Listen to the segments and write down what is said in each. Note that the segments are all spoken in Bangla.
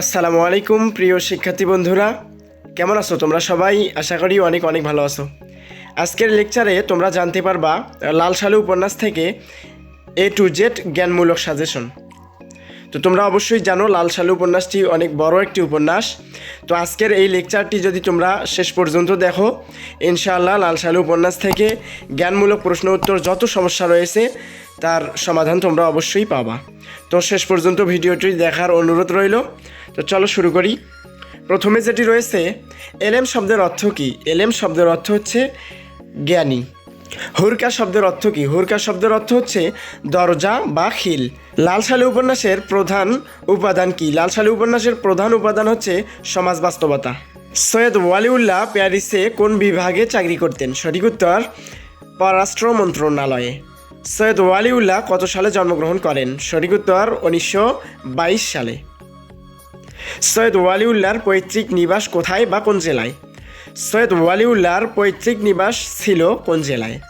আসসালামু আলাইকুম, প্রিয় শিক্ষার্থী বন্ধুরা। কেমন আছো তোমরা সবাই? আশা করি অনেক অনেক ভালো আছো। আজকের লেকচারে তোমরা জানতে পারবা, লাল সালু উপন্যাস থেকে এ টু জেড জ্ঞানমূলক সাজেশন তো তোমরা অবশ্যই জানো, লাল সালু উপন্যাসটি অনেক বড় একটি উপন্যাস। তো আজকের এই লেকচারটি যদি তোমরা শেষ পর্যন্ত দেখো, ইনশাআল্লাহ লাল সালু উপন্যাস থেকে জ্ঞানমূলক প্রশ্ন উত্তর যত সমস্যা রয়েছে, তার সমাধান তোমরা অবশ্যই পাবা। তো শেষ পর্যন্ত ভিডিওটি দেখার অনুরোধ রইল। তো চলো শুরু করি। প্রথমে যেটি রয়েছে এলেম শব্দের অর্থ কী? এলেম শব্দের অর্থ হচ্ছে জ্ঞানী। হুরকা শব্দের অর্থ কী? হুরকা শব্দের অর্থ হচ্ছে দরজা বা খিল। লাল সালু উপন্যাসের প্রধান উপাদান কি? লাল সালু উপন্যাসের প্রধান উপাদান হচ্ছে সমাজ বাস্তবতা। সৈয়দ ওয়ালিউল্লাহ প্যারিসে কোন বিভাগে চাকরি করতেন? সঠিক উত্তর, পররাষ্ট্র মন্ত্রণালয়ে। সৈয়দ ওয়ালিউল্লাহ কত সালে জন্মগ্রহণ করেন? সঠিক উত্তর, উনিশশো বাইশ সালে। সৈয়দ ওয়ালিউল্লাহর পৈতৃক নিবাস কোথায় বা কোন জেলায়? সৈয়দ ওয়ালিউল্লাহর পৈতৃক নিবাস ছিল কোন জেলায়?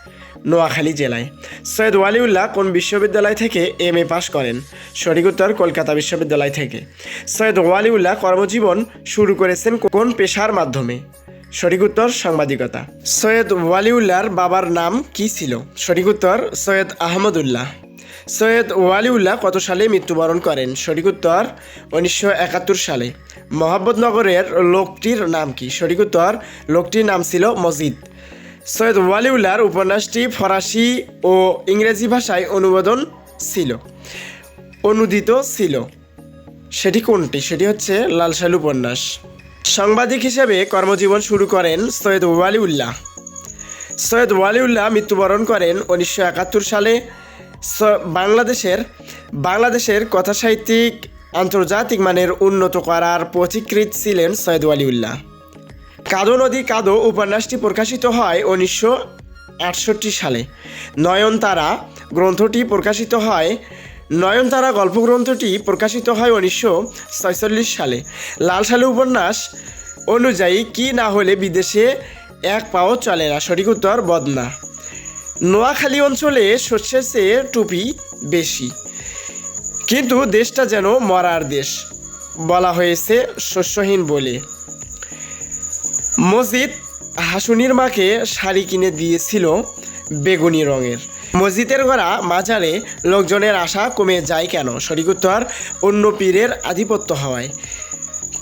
নোয়াখালী জেলায়। সৈয়দ ওয়ালিউল্লাহ কোন বিশ্ববিদ্যালয় থেকে এম এ পাশ করেন? সঠিক উত্তর কলকাতা বিশ্ববিদ্যালয় থেকে। সৈয়দ ওয়ালিউল্লাহ কর্মজীবন শুরু করেছেন কোন পেশার মাধ্যমে? সঠিক উত্তর সাংবাদিকতা। সৈয়দ ওয়ালিউল্লাহর বাবার নাম কি ছিল? সঠিক উত্তর সৈয়দ আহমদুল্লাহ। সৈয়দ ওয়ালিউল্লাহ কত সালে মৃত্যুবরণ করেন? সঠিক উত্তর উনিশশো একাত্তর সালে। মোহাম্মদনগরের লোকটির নাম কি? সঠিক উত্তর, লোকটির নাম ছিল মজিদ। সৈয়দ ওয়ালিউল্লাহর উপন্যাসটি ফরাসি ও ইংরেজি ভাষায় অনুবাদন ছিল, অনুদিত ছিল। সেটি কোনটি? সেটি হচ্ছে লালসালু উপন্যাস। সাংবাদিক হিসেবে কর্মজীবন শুরু করেন সৈয়দ ওয়ালিউল্লাহ। সৈয়দ ওয়ালিউল্লাহ মৃত্যুবরণ করেন উনিশশো একাত্তর সালে। বাংলাদেশের বাংলাদেশের কথাসাহিত্যিক, আন্তর্জাতিক মানের উন্নত করার পথিকৃৎ ছিলেন সৈয়দ ওয়ালিউল্লাহ। কাদো নদী কাদো উপন্যাসটি প্রকাশিত হয় উনিশশো আটষট্টি সালে। নয়নতারা গ্রন্থটি প্রকাশিত হয়, নয়নতারা গল্প গ্রন্থটি প্রকাশিত হয় উনিশশো ছয়চল্লিশ সালে। লাল উপন্যাস অনুযায়ী কি না হলে বিদেশে এক পাও চলে না? সঠিক উত্তর বদনা। নোয়াখালী অঞ্চলে শস্যের চেয়ে টুপি বেশি। কিন্তু দেশটা যেন মরার দেশ, বলা হয়েছে শস্যহীন বলে। মসজিদ হাসুনির মাকে শাড়ি কিনে দিয়েছিল বেগুনি রঙের। মসজিদের গড়া মাজারে লোকজনের আশা কমে যায় কেন? সঠিক উত্তর, অন্য পীরের আধিপত্য হওয়ায়।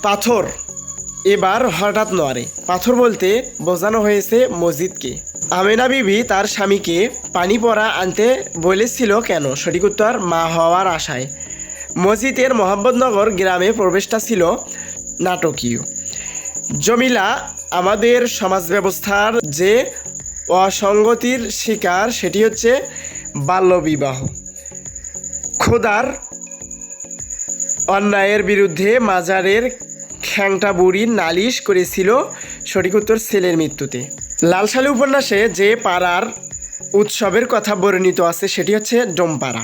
পাথর এবার হঠাৎ নড়ে। পাথর বলতে বোঝানো হয়েছে মসজিদকে। আমেনা বিবি তার স্বামীকে পানি পড়া আনতে বলেছিল কেন? সঠিক উত্তর, মা হওয়ার আশায়। মসজিদের মোহাম্মদনগর গ্রামে প্রবেশটা ছিল নাটকীয়। জমিলা, আমাদের সমাজ ব্যবস্থার যে অসঙ্গতির শিকার, সেটি হচ্ছে বাল্যবিবাহ। খোদার অন্যায়ের বিরুদ্ধে মাজারের খ্যাংটা বুড়ি নালিশ করেছিল সঠিক উত্তর ছেলের মৃত্যুতে। লালসালু উপন্যাসে যে পাড়ার উৎসবের কথা বর্ণিত আছে, সেটি হচ্ছে ডোমপাড়া।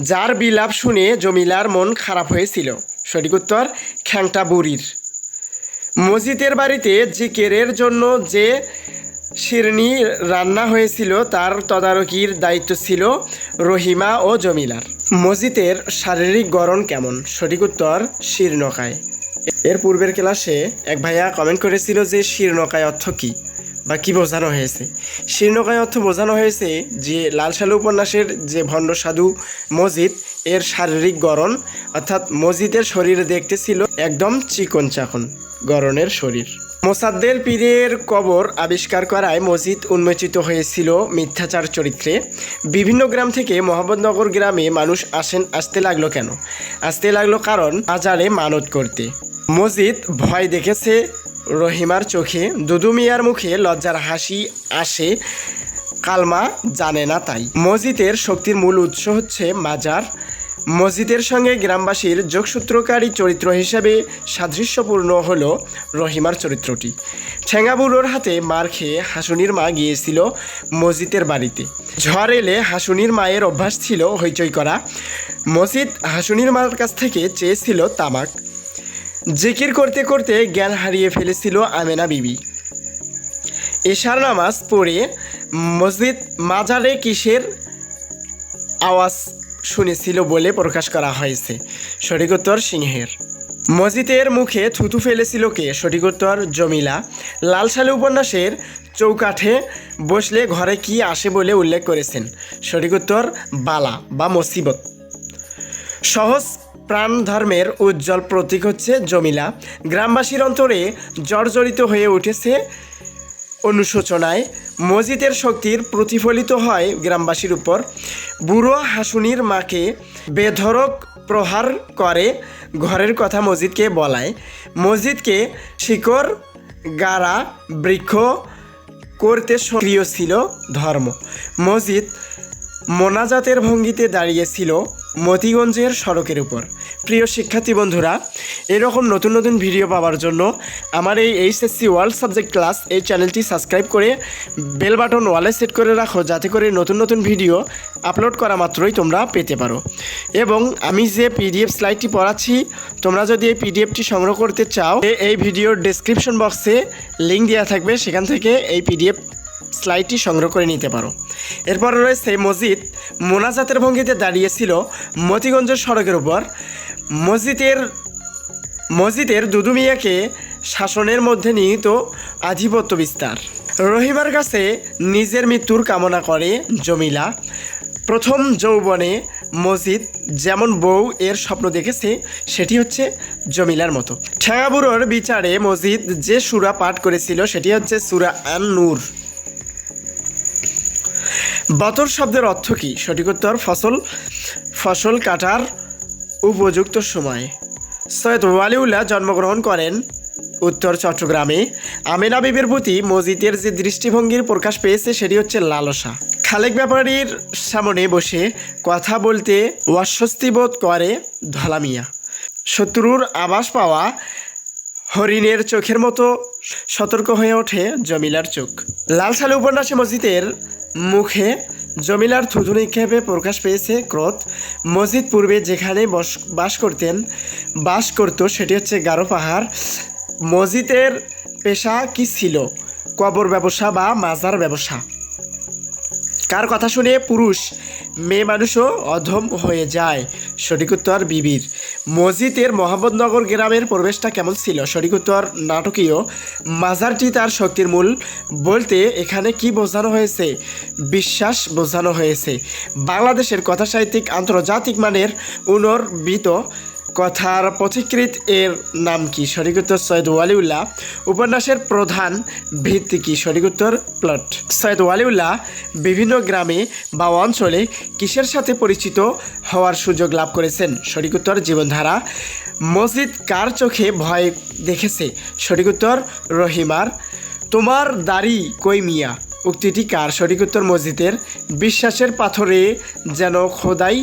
যার বিলাপ শুনে জমিলার মন খারাপ হয়েছিল। সঠিক উত্তর, খ্যাংটা বুড়ির। মসজিদের বাড়িতে জিকেরের জন্য যে শিরনি রান্না হয়েছিল, তার তদারকির দায়িত্ব ছিল রহিমা ও জমিলার। মসজিদের শারীরিক গড়ন কেমন? সঠিক উত্তর শীর্ণকায় এর পূর্বের ক্লাসে এক ভাইয়া কমেন্ট করেছিল যে শীর্ণকায় অর্থ কী বা কী বোঝানো হয়েছে। শীর্ণকায় অর্থ বোঝানো হয়েছে যে লাল সালু উপন্যাসের যে ভণ্ড সাধু মসজিদ এর শারীরিক গড়ন অর্থাৎ মসজিদের শরীরে দেখতে ছিল একদম চিকন চাকন গড়নের শরীর। মোসাদ্দের পীরের কবর আবিষ্কার করায় মসজিদ উন্মোচিত হয়েছিল মিথ্যাচার চরিত্রে। বিভিন্ন গ্রাম থেকে মোহাম্মদনগর গ্রামে মানুষ আসেন, আসতে লাগল কেন? আসতে লাগল কারণ আজারে মানত করতে। মসজিদ ভয় দেখেছে রহিমার চোখে। দুদু মিয়ার মুখে লজ্জার হাসি আসে, কালমা জানে না তাই। মসজিদের শক্তির মূল উৎস হচ্ছে মাজার। মসজিদের সঙ্গে গ্রামবাসীর যোগসূত্রকারী চরিত্র হিসেবে সাদৃশ্যপূর্ণ হল রহিমার চরিত্রটি। ঠেঙ্গাবুড়োর হাতে মার খেয়ে হাসুনির মা গিয়েছিল মসজিদের বাড়িতে। ঝড় এলে হাসুনির মায়ের অভ্যাস ছিল হইচই করা। মসজিদ হাসুনির মার কাছ থেকে চেয়েছিল তামাক। জিকির করতে করতে জ্ঞান হারিয়ে ফেলেছিল আমেনা বিবি। এশার নামাজ পড়ে মসজিদ মাজারে কিসের আওয়াজ শুনেছিল বলে প্রকাশ করা হয়েছে। সঠিক উত্তর সিংহের। মসজিদের মুখে থুতু ফেলেছিল কে? সঠিক উত্তর জমিলা। লালসালু উপন্যাসের চৌকাঠে বসলে ঘরে কি আসে বলে উল্লেখ করেছেন? সঠিক উত্তর বালা বা মুসিবত। সহজ প্রাণ ধর্মের উজ্জ্বল প্রতীক হচ্ছে জমিলা। গ্রামবাসীর অন্তরে জর্জরিত হয়ে উঠেছে অনুশোচনায়। মসজিদের শক্তির প্রতিফলিত হয় গ্রামবাসীর উপর। বুড়ো হাসুনির মাকে বেধরক প্রহার করে, ঘরের কথা মসজিদকে বলায়। মসজিদকে শিকড় গাড়া, বৃক্ষ করতে সক্রিয় ছিল ধর্ম। মসজিদ মোনাজাতের ভঙ্গিতে দাঁড়িয়েছিল মতিগঞ্জের সড়কের উপর। প্রিয় শিক্ষার্থী বন্ধুরা, এরকম নতুন নতুন ভিডিও পাওয়ার জন্য আমার এই এইচএসসি ওয়ার্ল্ড সাবজেক্ট ক্লাস এই চ্যানেলটি সাবস্ক্রাইব করে বেল বাটন ওয়ালে সেট করে রাখো, যাতে করে নতুন নতুন ভিডিও আপলোড করা মাত্রই তোমরা পেতে পারো। এবং আমি যে পিডিএফ স্লাইডটি পড়াচ্ছি, তোমরা যদি এই পিডিএফটি সংগ্রহ করতে চাও এই ভিডিওর ডেসক্রিপশন বক্সে লিঙ্ক দেওয়া থাকবে, সেখান থেকে এই পিডিএফ স্লাইডটি সংগ্রহ করে নিতে পারো। এরপর রয়েছে মসজিদ, মোনাজাতের ভঙ্গিতে দাঁড়িয়েছিল মতিগঞ্জের সড়কের উপর। মসজিদের মসজিদের দুদু মিয়াকে শাসনের মধ্যে নিহিত আধিপত্য বিস্তার। রহিমার কাছে নিজের মৃত্যুর কামনা করে জমিলা। প্রথম যৌবনে মসজিদ যেমন বউ এর স্বপ্ন দেখেছে, সেটি হচ্ছে জমিলার মতো। ঠ্যাঙাবুড়োর বিচারে মসজিদ যে সুরা পাঠ করেছিল, সেটি হচ্ছে সুরা আন নূর বতর শব্দের অর্থ কী? সঠিক উত্তর, ফসল ফসল কাটার উপযুক্ত সময়। সৈয়দ ওয়ালিউল্লাহ জন্মগ্রহণ করেন উত্তর চট্টগ্রামে। আমেনা বিবির প্রতি মসজিদের যে দৃষ্টিভঙ্গির প্রকাশ পেয়েছে, সেটি হচ্ছে লালসা। খালেক ব্যাপারীর সামনে বসে কথা বলতে অস্বস্তি বোধ করে ধলামিয়া শত্রুর আবাস পাওয়া হরিণের চোখের মতো সতর্ক হয়ে ওঠে জমিলার চোখ। লাল সালে উপন্যাসে মসজিদের মুখে জমিলার থুতু নিক্ষেপে প্রকাশ পেয়েছে ক্রোধ। মসজিদ পূর্বে যেখানে বস বাস করতেন, বাস করতো, সেটি হচ্ছে গারো পাহাড়। মসজিদের পেশা কি ছিল? কবর ব্যবসা বা মাজার ব্যবসা? কার কথা শুনে পুরুষ? মেয়ে মানুষও অধম হয়ে যায়। সঠিক উত্তর বিবির। মসজিদের মোহাম্মদনগর গ্রামের প্রবেশটা কেমন ছিল? সঠিক উত্তর নাটকীয়। মাজারটি তার শক্তির মূল বলতে এখানে কি বোঝানো হয়েছে? বিশ্বাস বোঝানো হয়েছে। বাংলাদেশের কথা সাহিত্যিক আন্তর্জাতিক মানের উনর্বিত কথার পথিকৃত এর নাম কি? সঠিক উত্তর সৈয়দ ওয়ালিউল্লাহ। উপন্যাসের প্রধান ভিত্তি কি? সঠিক উত্তর প্লট। সৈয়দ ওয়ালিউল্লাহ বিভিন্ন গ্রামে বা অঞ্চলে কিসের সাথে পরিচিত হওয়ার সুযোগ লাভ করেছেন? সঠিক উত্তর জীবনধারা। মসজিদ কার চোখে ভয় দেখেছে? সঠিক উত্তর রহিমার। তোমার দাড়ি কই মিয়া? উক্তিটি কার? সঠিক উত্তর মসজিদের বিশ্বাসের পাথরে যেন খোদাই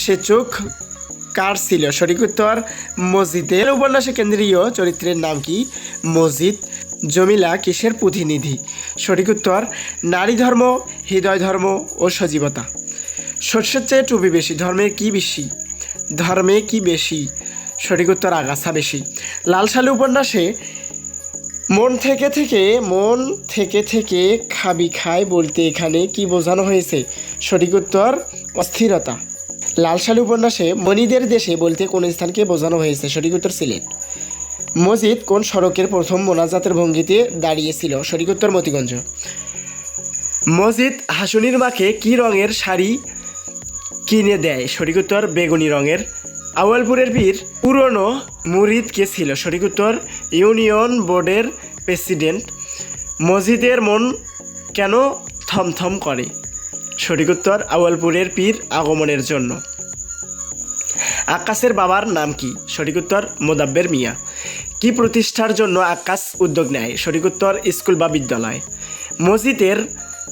সে চোখ কার ছিল? সঠিক উত্তর মসজিদের উপন্যাসে কেন্দ্রীয় চরিত্রের নাম কি? মসজিদ জমিলা কিসের প্রতিনিধি? সঠিক উত্তর, নারী ধর্ম, হৃদয় ধর্ম ও সজীবতা। শস্যের চেয়ে টুপি বেশি, ধর্মে কি বেশি? ধর্মে কি বেশি? সঠিক উত্তর, আগাছা বেশি। লাল সালু উপন্যাসে মন থেকে থেকে, মন থেকে থেকে খাবি খায় বলতে এখানে কি বোঝানো হয়েছে? সঠিক উত্তর, অস্থিরতা। লালসালু উপন্যাসে মণিদের দেশে বলতে কোন স্থানকে বোঝানো হয়েছে সঠিক উত্তর সিলেট। মসজিদ কোন সড়কের প্রথম মোনাজাতের ভঙ্গিতে দাঁড়িয়েছিল? সঠিক উত্তর মতিগঞ্জ। মসজিদ হাসুনির মাকে কি রঙের শাড়ি কিনে দেয়? সঠিক উত্তর বেগুনি রঙের। আওয়ালপুরের পীর পুরনো মুরিদ কে ছিল। সঠিক উত্তর ইউনিয়ন বোর্ডের প্রেসিডেন্ট। মসজিদের মন কেন থমথম করে? সঠিক উত্তর আওয়ালপুরের পীর আগমনের জন্য। আকাশের বাবার নাম কি? সঠিক মোদাব্বের মিয়া। কি প্রতিষ্ঠার জন্য আকাশ উদ্যোগ নেয়? সঠিক স্কুল বা বিদ্যালয়। মসজিদের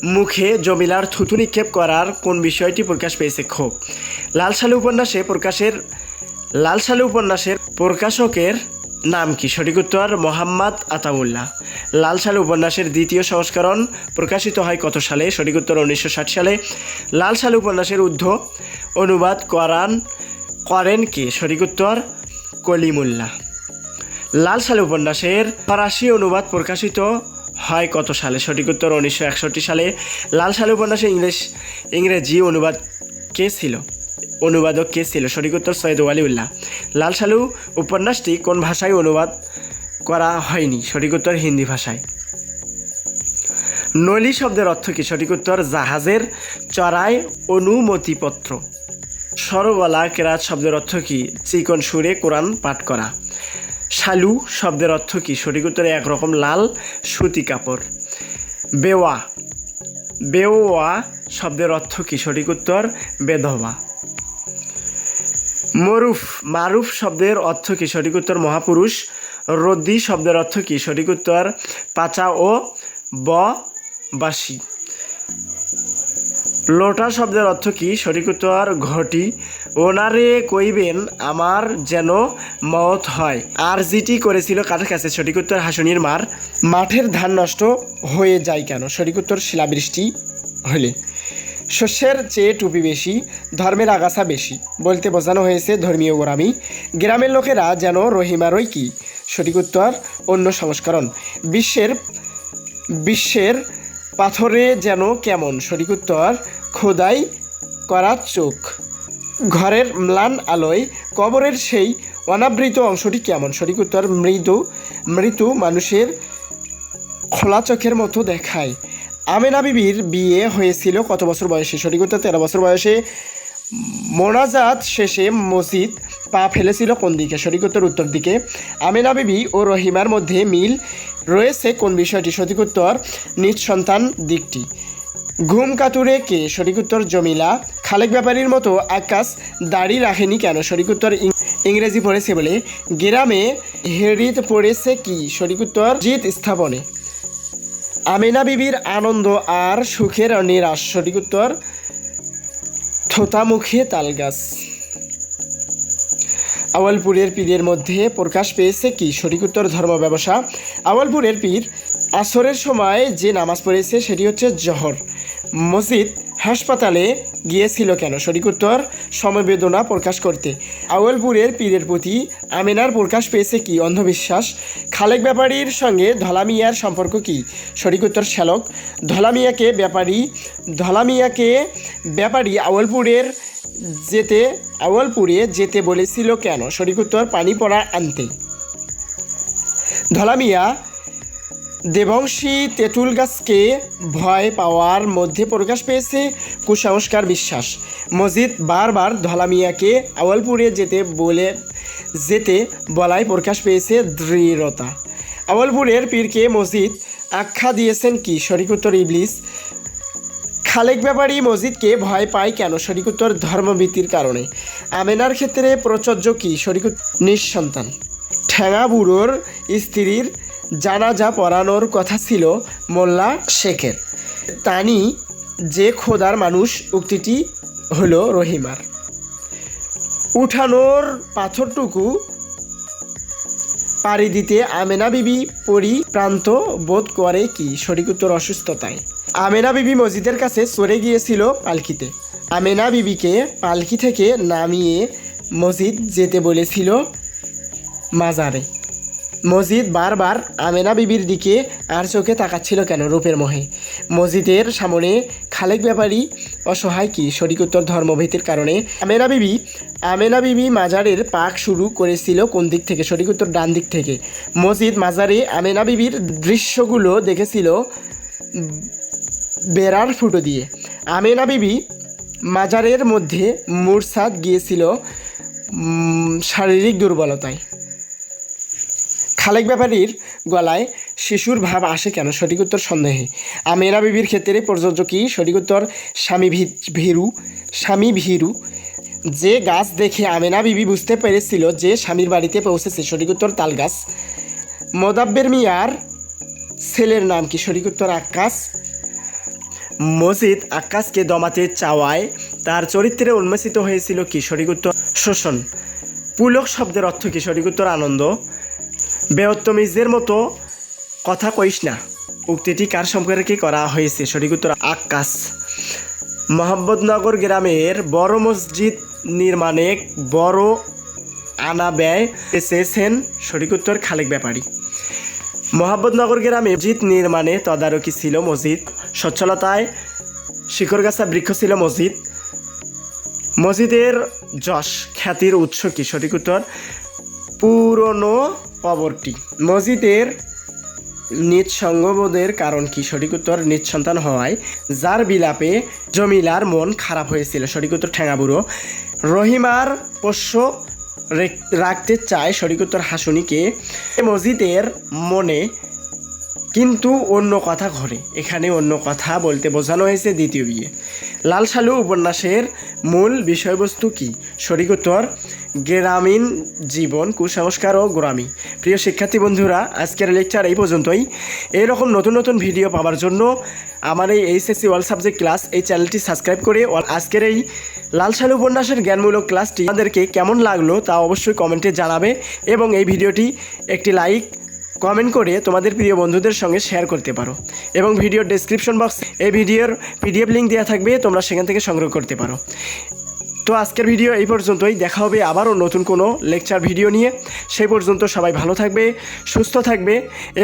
মুখে জমিলার থুতু নিক্ষেপ করার কোন বিষয়টি প্রকাশ পেয়েছে? ক্ষোভ লালসালু উপন্যাসে প্রকাশের লালসালু উপন্যাসের প্রকাশকের নাম কি? সঠিক উত্তর, মোহাম্মদ আতাউল্লাহ। লালসালু উপন্যাসের দ্বিতীয় সংস্করণ প্রকাশিত হয় কত সালে? সঠিক উত্তর, উনিশশো ষাট সালে। লালসালু উপন্যাসের উদ্ধ অনুবাদ করান, করেন কে? সঠিক উত্তর, কলিমুল্লাহ। লাল সালে উপন্যাসের ফরাসি অনুবাদ প্রকাশিত হয় কত সালে? সঠিক উত্তর, উনিশশো একষট্টি সালে। লাল সালে উপন্যাসে ইংলিশ, ইংরেজি অনুবাদ কে ছিল? অনুবাদক কে ছিল? সঠিক উত্তর সৈয়দ ওয়ালিউল্লাহ। লাল সালু উপন্যাসটি কোন ভাষায় অনুবাদ করা হয়নি? সঠিক উত্তর হিন্দি ভাষায়। নলি শব্দের অর্থ কি? সঠিক উত্তর, জাহাজের চড়াই অনুমতিপত্র। সরগলা কেরাত শব্দের অর্থ কি? চিকন সুরে কোরআন পাঠ করা। শালু শব্দের অর্থ কি? সঠিক উত্তরে, একরকম লাল সুতি কাপড়। বেওয়া। বেওয়া শব্দের অর্থ কি? সঠিক উত্তর বেধবা মরুফ, মারুফ শব্দের অর্থ কি? সঠিক উত্তর মহাপুরুষ। রদ্দি শব্দের অর্থ কি? সঠিক উত্তর পাচা ও বাসি। লোটা শব্দের অর্থ কি? সঠিক উত্তর ঘটি। ওনারে কইবেন, আমার যেন মত হয়। আর জিটি করেছিল কার কাছে? সঠিক উত্তর হাসুনির মার। মাঠের ধান নষ্ট হয়ে যায় কেন? সঠিক উত্তর শিলাবৃষ্টি হলে। শস্যের চেয়ে টুপি বেশি, ধর্মের আগাছা বেশি বলতে বোঝানো হয়েছে ধর্মীয় গোড়ামি। গ্রামের লোকেরা যেন রহিমারই কি সঠিক উত্তর, অন্য সংস্করণ। বিশ্বের বিশ্বের পাথরে যেন কেমন? সঠিক উত্তর, খোদাই করা চোখ। ঘরের ম্লান আলোয় কবরের সেই অনাবৃত অংশটি কেমন? সঠিক উত্তর, মৃদু মৃত্যু মানুষের খোলা চোখের মতো দেখায়। আমেনা বিবির বিয়ে হয়েছিল কত বছর বয়সে? সঠিক উত্তর তেরো বছর বয়সে। মোনাজাত শেষে মসজিদ পা ফেলেছিল কোন দিকে? সঠিক উত্তর উত্তর দিকে। আমেনা বিবি ও রহিমার মধ্যে মিল রয়েছে কোন বিষয়টি? সঠিক উত্তর, নিজ সন্তান দিকটি। ঘুম কাতুরে কে? সঠিক উত্তর, জমিলা। খালেক ব্যাপারীর মতো আকাশ দাড়ি রাখেনি কেন? সঠিক উত্তর ইংরেজি পড়েছে বলে। গ্রামে হেরিত পড়েছে কি? সঠিক উত্তর, জিত স্থাপনে। আমিনা বিবির আনন্দ আর সুখের নিরাশ, সঠিক উত্তর, থোতামুখে তালগাছ। আওয়ালপুরের পীরের মধ্যে প্রকাশ পেয়েছে কি? সঠিক উত্তর, ধর্ম ব্যবসা। আওয়ালপুরের পীর আসরের সময় যে নামাজ পড়েছে, সেটি হচ্ছে জহর। মসজিদ হাসপাতালে গিয়েছিল কেন? সঠিক উত্তর সমবেদনা প্রকাশ করতে। আওয়ালপুরের পীরের প্রতি আমেনার প্রকাশ পেয়েছে কি? অন্ধবিশ্বাস। খালেক ব্যাপারীর সঙ্গে ধলামিয়ার সম্পর্ক কি? সঠিক উত্তর, শ্যালক। ধলামিয়াকে ব্যাপারী ধলামিয়াকে ব্যাপারী আওয়ালপুরের যেতে আওয়ালপুরে যেতে বলেছিল কেন? সঠিক উত্তর পানি পড়া আনতে। ধলামিয়া দেবংশী তেঁতুল গাছকে ভয় পাওয়ার মধ্যে প্রকাশ পেয়েছে কুসংস্কার বিশ্বাস। মসজিদ বারবার ধলামিয়াকে আওয়ালপুরে যেতে বলে, যেতে বলায় প্রকাশ পেয়েছে দৃঢ়তা। আওয়ালপুরের পীরকে মসজিদ আখ্যা দিয়েছেন কি? সঠিক উত্তর ইবলিস। খালেক ব্যাপারী মসজিদকে ভয় পায় কেন? সঠিক উত্তর ধর্মভীতির কারণে। আমেনার ক্ষেত্রে প্রযোজ্য কি? সঠিক নিঃসন্তান। ঠ্যাঙা বুড়োর স্ত্রীর জানাজা পড়ানোর কথা ছিল মোল্লা শেখের। তানি যে খোদার মানুষ, উক্তিটি হলো রহিমার। উঠানোর পাথরটুকু পাড়ি দিতে আমেনা বিবি পরিপ্রান্ত বোধ করে কি? সঠিক উত্তর অসুস্থতায়। আমেনা বিবি মসজিদের কাছে সরে গিয়েছিল পালকিতে। আমেনা বিবিকে পালকি থেকে নামিয়ে মসজিদ যেতে বলেছিল মাজারে। মসজিদ বারবার আমেনা বিবির দিকে আর চোখে তাকাচ্ছিল কেন রূপের মোহে? মসজিদের সামনে খালেক ব্যাপারী অসহায় কি? সঠিক উত্তর ধর্মভীতির কারণে আমেনা বিবি আমেনা বিবি মাজারের পাক শুরু করেছিল কোন দিক থেকে? সঠিক উত্তর ডান দিক থেকে। মসজিদ মাজারে আমেনা বিবির দৃশ্যগুলো দেখেছিল বেড়ার ফুটো দিয়ে। আমেনা বিবি মাজারের মধ্যে মুরসাদ গিয়েছিল শারীরিক দুর্বলতায়। খালেক ব্যাপারীর গলায় শিশুর ভাব আসে কেন? সঠিক উত্তর সন্দেহে। আমেরা বিবির ক্ষেত্রে প্রযোজ্য কি? সঠিক উত্তর, স্বামী ভীরু স্বামী ভীরু। যে গাছ দেখে আমেনা বিবি বুঝতে পেরেছিল যে স্বামীর বাড়িতে পৌঁছেছে, সঠিক উত্তর তাল গাছ মোদাব্বের মিয়ার ছেলের নাম কি? সঠিক উত্তর, আকাশ। মসজিদ আকাশকে দমাতে চাওয়ায় তার চরিত্রে উন্মোচিত হয়েছিল কি? সঠিক উত্তর, শোষণ। পুলক শব্দের অর্থ কি? সঠিক উত্তর, আনন্দ। বেহত্তমিজদের মতো কথা কইস না। উক্তিটি কার সম্পর্কে করা হয়েছে? সঠিক উত্তর আকাশ। মোহাম্মদনগর গ্রামের বড় মসজিদ নির্মাণে বড় আনা ব্যয় এসেছেন। সঠিক উত্তর খালেক ব্যাপারী। মোহাম্মদনগর গ্রামে মসজিদ নির্মাণে তদারকি ছিল মসজিদ। সচ্ছলতায় শিকড়গাছা বৃক্ষ ছিল মসজিদ। মসজিদের যশ, খ্যাতির উৎস কি? সঠিক উত্তর, পুরনো কবরটি মসজিদের নিজ সঙ্গবোধের কারণ কি? সঠিক উত্তর নিজ সন্তান হওয়ায় যার বিলাপে জমিলার মন খারাপ হয়েছিল। সঠিক উত্তর, ঠেঙাবুড়ো। রহিমার পোষ্য রাখতে চায়। সঠিক উত্তর, হাসুনিকে। মসজিদের মনে কিন্তু অন্য কথা ঘরে এখানে অন্য কথা বলতে বোঝানো হয়েছে দ্বিতীয় বিয়ে। লাল সালু উপন্যাসের মূল বিষয়বস্তু কি? সঠিক উত্তর গ্রামীণ জীবন, কুসংস্কার ও গোরামি প্রিয় শিক্ষার্থী বন্ধুরা, আজকের লেকচার এই পর্যন্তই। এইরকম নতুন নতুন ভিডিও পাওয়ার জন্য আমার এই এইচএসসি অল সাবজেক্ট ক্লাস এই চ্যানেলটি সাবস্ক্রাইব করে আজকের এই লাল সালু উপন্যাসের জ্ঞানমূলক ক্লাসটি আমাদেরকে কেমন লাগল তা অবশ্যই কমেন্টে জানাবে এবং এই ভিডিওটি একটি লাইক কমেন্ট করে তোমাদের প্রিয় বন্ধুদের সঙ্গে শেয়ার করতে পারো। এবং ভিডিওর ডেসক্রিপশন বক্স এই ভিডিওর পিডিএফ লিঙ্ক দেওয়া থাকবে, তোমরা সেখান থেকে সংগ্রহ করতে পারো। তো আজকের ভিডিও এই পর্যন্তই। দেখা হবে আবারও নতুন কোনো লেকচার ভিডিও নিয়ে। সেই পর্যন্ত সবাই ভালো থাকবে, সুস্থ থাকবে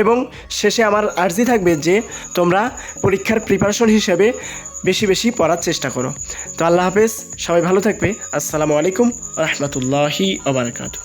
এবং শেষে আমার আর্জি থাকবে যে তোমরা পরীক্ষার প্রিপারেশন হিসেবে বেশি বেশি পড়ার চেষ্টা করো। তো আল্লাহ হাফেজ, সবাই ভালো থাকবে। আসসালামু আলাইকুম, রহমতুল্লাহি ওবরাকাতু